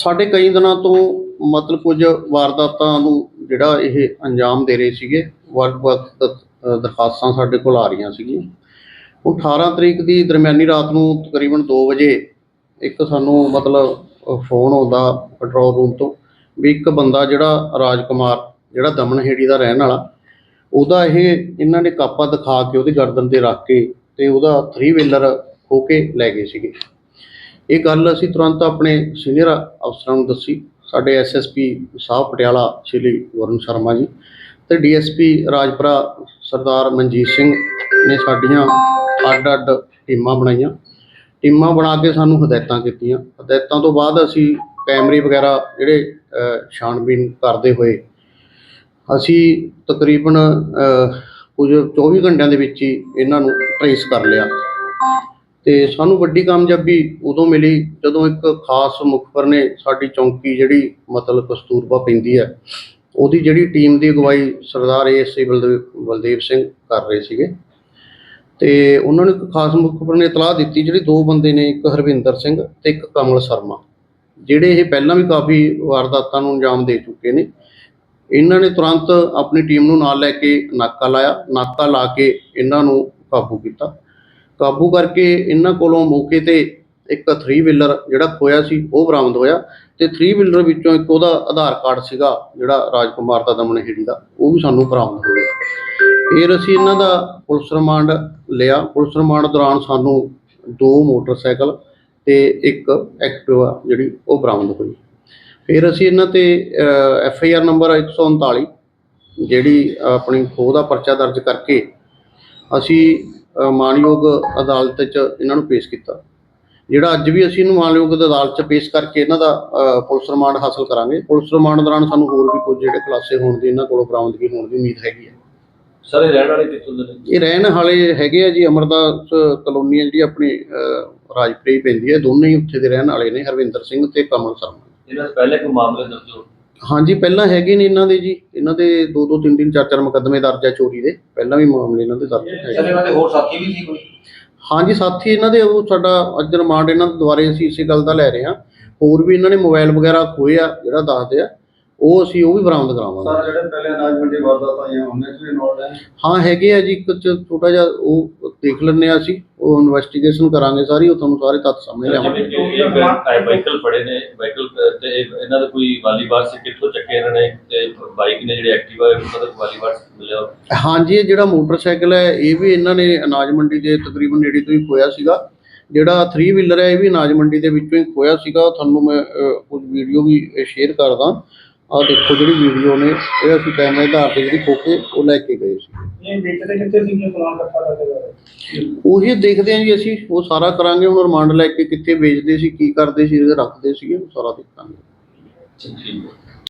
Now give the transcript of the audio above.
ਸਾਡੇ ਕਈ ਦਿਨਾਂ ਤੋਂ ਮਤਲਬ ਕੁਝ ਵਾਰਦਾਤਾਂ ਨੂੰ ਜਿਹੜਾ ਇਹ ਅੰਜਾਮ ਦੇ ਰਹੇ ਸੀਗੇ, ਵੱਖ-ਵੱਖ ਦਰਖਾਸਤਾਂ ਸਾਡੇ ਕੋਲ ਆ ਰਹੀਆਂ ਸੀਗੀਆਂ। ਉਹ 18 ਤਰੀਕ ਦੀ ਦਰਮਿਆਨੀ ਰਾਤ ਨੂੰ ਤਕਰੀਬਨ 2 ਵਜੇ ਇੱਕ ਸਾਨੂੰ ਮਤਲਬ ਫੋਨ ਆਉਂਦਾ ਕੰਟਰੋਲ ਰੂਮ ਤੋਂ ਵੀ ਇੱਕ ਬੰਦਾ ਜਿਹੜਾ ਰਾਜਕੁਮਾਰ, ਜਿਹੜਾ ਦਮਨਹੇੜੀ ਦਾ ਰਹਿਣ ਵਾਲਾ, ਉਹਦਾ ਇਹ ਇਹਨਾਂ ਨੇ ਕਾਪਾ ਦਿਖਾ ਕੇ ਉਹਦੀ ਗਰਦਨ ਤੇ ਰੱਖ ਕੇ ਤੇ ਉਹਦਾ 3 ਵੀਲਰ ਖੋ ਕੇ ਲੈ ਗਏ ਸੀਗੇ। ਇਹ ਗੱਲ ਅਸੀਂ ਤੁਰੰਤ ਆਪਣੇ ਸੀਨੀਅਰ ਅਫਸਰਾਂ ਨੂੰ ਦੱਸੀ ਸਾਡੇ ਐਸਐਸਪੀ ਸਾਹਿਬ ਪਟਿਆਲਾ ਸ਼੍ਰੀ ਵਰੁਣ ਸ਼ਰਮਾ ਜੀ ਤੇ ਡੀਐਸਪੀ ਰਾਜਪੁਰਾ ਸਰਦਾਰ ਮਨਜੀਤ ਸਿੰਘ ਨੇ ਸਾਡੀਆਂ ਅੱਡ-ਅੱਡ ਟੀਮਾਂ ਬਣਾਈਆਂ। ਟੀਮਾਂ ਬਣਾ ਕੇ ਸਾਨੂੰ ਹਦਾਇਤਾਂ ਕੀਤੀਆਂ। ਹਦਾਇਤਾਂ ਤੋਂ ਬਾਅਦ ਅਸੀਂ ਕੈਮਰੇ ਵਗੈਰਾ ਜਿਹੜੇ ਅ, ਛਾਣਬੀਨ ਕਰਦੇ ਹੋਏ ਅਸੀਂ ਤਕਰੀਬਨ ਕੁਝ 24 ਘੰਟਿਆਂ ਦੇ ਵਿੱਚ ਹੀ ਇਹਨਾਂ ਨੂੰ ਟ੍ਰੇਸ ਕਰ ਲਿਆ। ਤੇ ਸਾਨੂੰ ਵੱਡੀ ਕਾਮਯਾਬੀ ਉਦੋਂ ਮਿਲੀ ਜਦੋਂ ਇੱਕ ਖਾਸ ਮੁਖਬਰ ਨੇ ਸਾਡੀ ਚੌਂਕੀ ਜਿਹੜੀ ਮਤਲਬ ਕਸਤੂਰਬਾ ਪੈਂਦੀ ਹੈ, ਉਹਦੀ ਜਿਹੜੀ ਟੀਮ ਦੀ ਅਗਵਾਈ ਸਰਦਾਰ ਏਐਸਏ ਬਲਦੇਵ ਬਲਦੇਵ ਸਿੰਘ ਕਰ ਰਹੇ ਸੀਗੇ। ਤੇ ਉਹਨਾਂ ਨੂੰ ਇੱਕ ਖਾਸ ਮੁਖਬਰ ਨੇ ਇਤਲਾਹ ਦਿੱਤੀ, ਜਿਹੜੇ ਦੋ ਬੰਦੇ ਨੇ, ਇੱਕ ਹਰਵਿੰਦਰ ਸਿੰਘ ਤੇ ਇੱਕ ਕਮਲ ਸ਼ਰਮਾ, ਜਿਹੜੇ ਇਹ ਪਹਿਲਾਂ ਵੀ ਕਾਫੀ ਵਾਰਦਾਤਾਂ ਨੂੰ ਅੰਜਾਮ ਦੇ ਚੁੱਕੇ ਨੇ। ਇਹਨਾਂ ਨੇ ਤੁਰੰਤ ਆਪਣੀ ਟੀਮ ਨੂੰ ਨਾਲ ਲੈ ਕੇ ਨਾਕਾ ਲਾਇਆ, ਨਾਕਾ ਲਾ ਕੇ ਇਹਨਾਂ ਨੂੰ ਕਾਬੂ ਕੀਤਾ। ਕਾਬੂ ਕਰਕੇ ਇਹਨਾਂ ਕੋਲੋਂ ਮੌਕੇ ਤੇ ਇੱਕ 3 ਵੀਲਰ ਜਿਹੜਾ ਖੋਇਆ ਸੀ, ਉਹ ਬਰਾਮਦ ਹੋਇਆ ਤੇ 3 ਵੀਲਰ ਵਿੱਚੋਂ ਇੱਕ ਉਹਦਾ ਆਧਾਰ ਕਾਰਡ ਸੀਗਾ, ਜਿਹੜਾ ਰਾਜਕੁਮਾਰ ਦਾ ਦਮਨਹੇੜੀ ਦਾ, ਉਹ ਵੀ ਸਾਨੂੰ ਬਰਾਮਦ ਹੋ ਗਿਆ। ਫਿਰ ਅਸੀਂ ਇਹਨਾਂ ਦਾ ਪੁਲਿਸ ਰਿਮਾਂਡ ਲਿਆ। ਪੁਲਿਸ ਰਿਮਾਂਡ ਦੌਰਾਨ ਸਾਨੂੰ ਦੋ ਮੋਟਰਸਾਈਕਲ ਤੇ ਇੱਕ ਐਕਟਿਵਾ ਜਿਹੜੀ, ਉਹ ਬਰਾਮਦ ਹੋਈ। ਫਿਰ ਅਸੀਂ ਇਹਨਾਂ ਤੇ ਐਫ ਆਈ ਆਰ ਨੰਬਰ 139 ਜਿਹੜੀ ਆਪਣੀ ਖੋਹ ਦਾ ਪਰਚਾ ਦਰਜ ਕਰਕੇ ਅਸੀਂ ਅ, ਮਾਣਯੋਗ ਅਦਾਲਤ 'ਚ ਇਹਨਾਂ ਨੂੰ ਪੇਸ਼ ਕੀਤਾ। ਜਿਹੜਾ ਅੱਜ ਵੀ ਅਸੀਂ ਇਹਨੂੰ ਮਾਣਯੋਗ ਅਦਾਲਤ 'ਚ ਪੇਸ਼ ਕਰਕੇ ਇਹਨਾਂ ਦਾ ਪੁਲਿਸ ਰਿਮਾਂਡ ਹਾਸਲ ਕਰਾਂਗੇ। ਪੁਲਿਸ ਰਿਮਾਂਡ ਦੌਰਾਨ ਸਾਨੂੰ ਹੋਰ ਵੀ ਕੁਝ ਜਿਹੜੇ ਖੁਲਾਸੇ ਹੋਣ ਦੀ ਇਹਨਾਂ ਕੋਲੋਂ ਬਰਾਮਦਗੀ ਹੋਣ ਦੀ ਉਮੀਦ ਹੈਗੀ ਹੈ। ਸਾਰੇ ਰਹਿਣ ਵਾਲੇ ਕਿੱਥੋਂ ਦੇ ਨੇ? ਇਹ ਰਹਿਣ ਵਾਲੇ ਹੈਗੇ ਆ ਜੀ ਅਮਰਦਾਸ ਕਲੋਨੀ ਜਿਹੜੀ ਆਪਣੀ ਰਾਜਪੁਰੇ ਪੈਂਦੀ ਹੈ। ਦੋਨੇ ਹੀ ਉੱਥੇ ਦੇ ਰਹਿਣ ਵਾਲੇ ਨੇ ਹਰਵਿੰਦਰ ਸਿੰਘ ਤੇ ਕਮਲ ਸ਼ਰਮਾ। ਇਹਨਾਂ ਦੇ ਪਹਿਲੇ ਕੋਈ ਮਾਮਲੇ ਦਰਜ ਹੋ ਹਾਂਜੀ ਪਹਿਲਾਂ ਹੈਗੇ ਨੇ ਇਹਨਾਂ ਦੇ ਜੀ। ਇਹਨਾਂ ਦੇ ਦੋ ਦੋ ਤਿੰਨ ਤਿੰਨ ਚਾਰ ਚਾਰ ਮੁਕੱਦਮੇ ਦਰਜ ਹੈ ਚੋਰੀ ਦੇ। ਪਹਿਲਾਂ ਵੀ ਮਾਮਲੇ ਇਹਨਾਂ ਦੇ ਦਰਜ ਹੈਗੇ ਇਹਨਾਂ ਦੇ ਹੋਰ ਸਾਥੀ ਵੀ ਸੀ ਕੋਈ? ਹਾਂਜੀ ਸਾਥੀ ਇਹਨਾਂ ਦੇ ਉਹ ਸਾਡਾ ਅੱਜ ਰਿਮਾਂਡ ਇਹਨਾਂ ਦੇ ਦੁਆਰੇ ਅਸੀਂ ਇਸੇ ਗੱਲ ਦਾ ਲੈ ਰਹੇ ਹਾਂ। ਹੋਰ ਵੀ ਇਹਨਾਂ ਨੇ ਮੋਬਾਈਲ ਵਗੈਰਾ ਖੋਏ ਆ ਜਿਹੜਾ ਦੱਸਦੇ ਆ। ਉਹ ਅਸੀਂ ਉਹ ਵੀ ਬਰਾਮਦ ਕਰਾਵਾਂਗੇ। ਸਰ ਜਿਹੜੇ ਪਹਿਲੇ ਅਨਾਜ ਮੰਡੀ ਵਾਰਦਾਤਾਂ ਆਈਆਂ ਉਹਨਾਂ 'ਚ ਵੀ ਇਨਵੋਲਡ ਹੈ ਹਾਂ ਹੈਗੇ ਆ ਜੀ ਚ ਛੋਟਾ ਜਿਹਾ ਉਹ ਦੇਖ ਲੈਂਦੇ ਆ ਅਸੀਂ ਉਹ ਇਨਵੈਸਟੀਗੇਸ਼ਨ ਕਰਾਂਗੇ ਸਾਰੀ ਉਹ ਤੁਹਾਨੂੰ ਸਾਰੇ ਤੱਥ ਸਾਹਮਣੇ ਲਿਆਵਾਂਗੇ। ਵਾਹੀਕਲ ਫੜੇ ਨੇ ਵਾਹੀਕਲ ਤੇ ਇਹ- ਇਹਨਾਂ ਦਾ ਕੋਈ ਵਾਲੀ ਬਾਰ ਸੀ ਕਿੱਥੋਂ ਚੱਕੇ ਇਹਨਾਂ ਨੇ ਤੇ ਬਾਈਕ ਨੇ ਜਿਹੜੇ ਐਕਟਿਵਾ ਉਹਨਾਂ ਦਾ ਵਾਲੀ ਬਾਰ ਮਿਲਿਆ? ਹਾਂਜੀ ਇਹ ਜਿਹੜਾ ਮੋਟਰਸਾਈਕਲ ਹੈ ਇਹ ਵੀ ਇਹਨਾਂ ਨੇ ਅਨਾਜ ਮੰਡੀ ਦੇ ਤਕਰੀਬਨ ਨੇੜੇ ਤੋਂ ਹੀ ਖੋਇਆ ਸੀਗਾ। ਜਿਹੜਾ 3 ਵੀਲਰ ਹੈ ਇਹ ਵੀ ਅਨਾਜ ਮੰਡੀ ਦੇ ਵਿੱਚੋਂ ਹੀ ਖੋਇਆ ਸੀਗਾ। ਤੁਹਾਨੂੰ ਮੈਂ ਕੁਝ ਵੀਡੀਓ ਵੀ ਸ਼ੇਅਰ ਕਰਦਾ। ਆਹ ਦੇਖੋ ਜਿਹੜੀ ਵੀਡੀਓ ਨੇ ਇਹ ਅਸੀਂ ਕੈਮਰੇ ਦੇ ਆਧਾਰ ਤੇ ਜਿਹੜੀ ਖੋ ਕੇ ਉਹ ਲੈ ਕੇ ਗਏ ਸੀ। ਇਹ ਵੇਚਦੇ ਕਿੱਥੇ ਸੀ ਕਿ ਪਲਾਨ ਰੱਖਾ ਕਰਦੇ ਉਹੀ ਦੇਖਦੇ ਹਾਂ ਜੀ ਅਸੀਂ ਉਹ ਸਾਰਾ ਕਰਾਂਗੇ ਹੁਣ ਰਿਮਾਂਡ ਲੈ ਕੇ ਕਿੱਥੇ ਵੇਚਦੇ ਸੀ ਕੀ ਕਰਦੇ ਸੀ ਰੱਖਦੇ ਉਹ ਸਾਰਾ ਦੇਖਾਂਗੇ। ਠੀਕ ਹੈ।